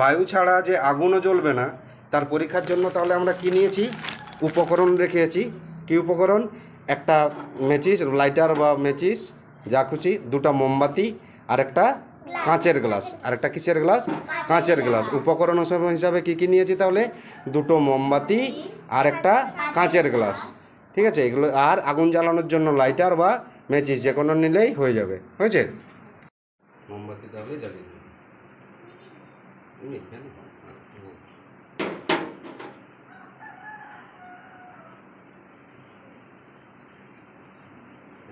বায়ু ছাড়া যে আগুনও জ্বলবে না তার পরীক্ষার জন্য তাহলে আমরা কি নিয়েছি? উপকরণ রেখেছি কি উপকরণ? একটা মেচিস লাইটার বা মেচিস যা খুশি দুটো মোমবাতি আর একটা কাঁচের গ্লাস। আর একটা কিসের গ্লাস? কাঁচের গ্লাস। উপকরণ হিসাবে কী কী নিয়েছি তাহলে? দুটো মোমবাতি আর একটা কাঁচের গ্লাস। ঠিক আছে? এগুলো আর আগুন জ্বালানোর জন্য লাইটার বা মেচিস যে কোনো নিলেই হয়ে যাবে। হয়েছে? মোমবাতি তাহলে জ্বালিয়ে?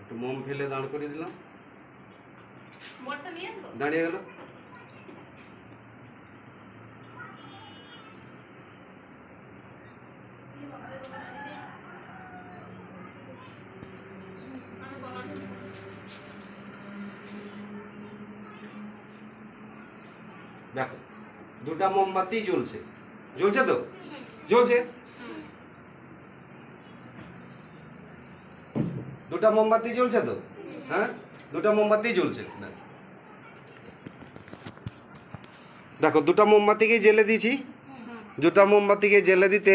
একটু মোম ফেলে দাঁড় করে দিলাম। দাঁড়িয়ে গেল। দেখো দুটা মোমবাতি জ্বলছে। জ্বলছে তো? জ্বলছে? দুটা মোমবাতি জ্বলছে তো? হ্যাঁ? দুটা মোমবাতি জ্বলছে। দেখো। দেখো দুটা মোমবাতিকে জেলে দিয়েছি। দুটা মোমবাতিকে জেলে দিতে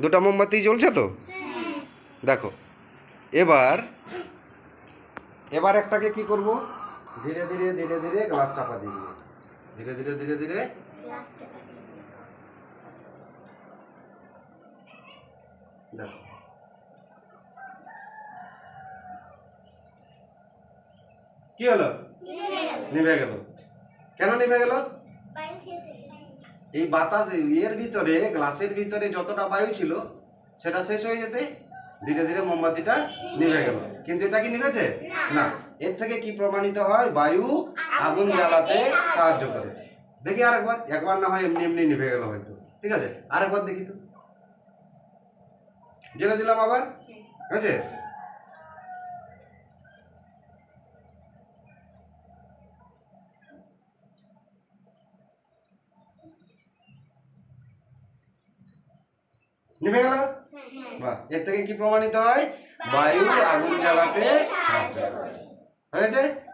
দুটা মোমবাতি জ্বলছে তো? দেখো এবার এবার একটাকে কি করব? ধীরে ধীরে ধীরে ধীরে গ্লাস চাপা দিয়ে। ধীরে ধীরে ধীরে ধীরে। দেখো কি হলো? নিভে গেল। কেন নিভে গেল? এই বাতাস ইয়ের ভিতরে গ্লাসের ভিতরে যতটা বায়ু ছিল সেটা শেষ হয়ে যেতে ধীরে ধীরে মোমবাতিটা নিভে গেল। কিন্তু এটা কি নিভেছে? না। এর থেকে কি প্রমাণিত হয়? বায়ু আগুন জ্বালাতে সাহায্য করে। দেখি আরেকবার। একবার না হয় এমনি এমনি নিভে গেল হয়তো। ঠিক আছে? আরেকবার দেখি তো। জেলে দিলাম আবার? ঠিক আছে নিভে গেল? বাহ। এর থেকে কি প্রমাণিত হয়? বায়ু আগুন জ্বালাতে সাহায্য করে। হয়েছে ব্যাস।